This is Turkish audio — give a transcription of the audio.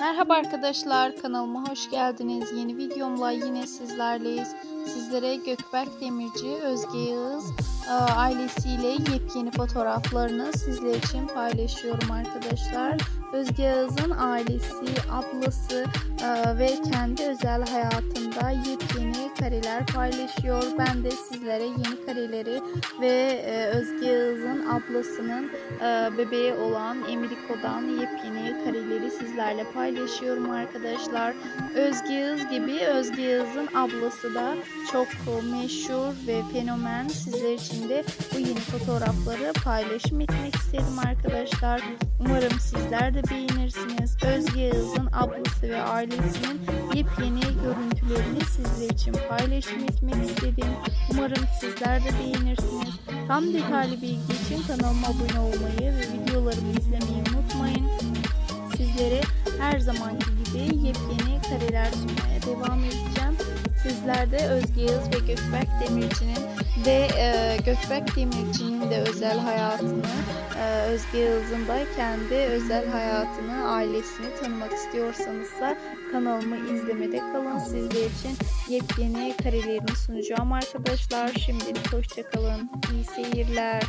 Merhaba arkadaşlar kanalıma hoş geldiniz. Yeni videomla yine sizlerleyiz. Sizlere Gökberk Demirci, Özge Yağız e, ailesiyle yepyeni fotoğraflarını sizler için paylaşıyorum arkadaşlar. Özge Yağız'ın ailesi, ablası e, ve kendi özel hayatında yepyeni kareler paylaşıyor. Ben de sizlere yeni kareleri ve e, Özge Yağız'ın ablasının e, bebeği olan Emiriko'dan yepyeni kareleri sizlerle paylaşıyorum arkadaşlar. Özge Yağız gibi Özge Yağız'ın ablası da çok meşhur ve fenomen. Sizler için de bu yeni fotoğrafları paylaşım etmek istedim arkadaşlar. Umarım sizler de beğenirsiniz. Ve ailesinin yepyeni görüntülerini sizler için paylaşım etmek istedim. Umarım sizler de beğenirsiniz. Tam detaylı bilgi için kanalıma abone olmayı ve videolarımı izlemeyi unutmayın. Sizlere her zamanki gibi yepyeni kareler sunmaya devam edeceğim. Sizler de Özge Yağız ve Gökberk Demirci'nin ve e, Gökberk Demirci'nin de özel hayatını, e, Özge Yağız'ın da kendi özel hayatını, ailesini tanımak istiyorsanız da kanalımı izlemede kalın. Sizler için yepyeni karelerini sunacağım arkadaşlar. Şimdilik hoşçakalın. İyi seyirler.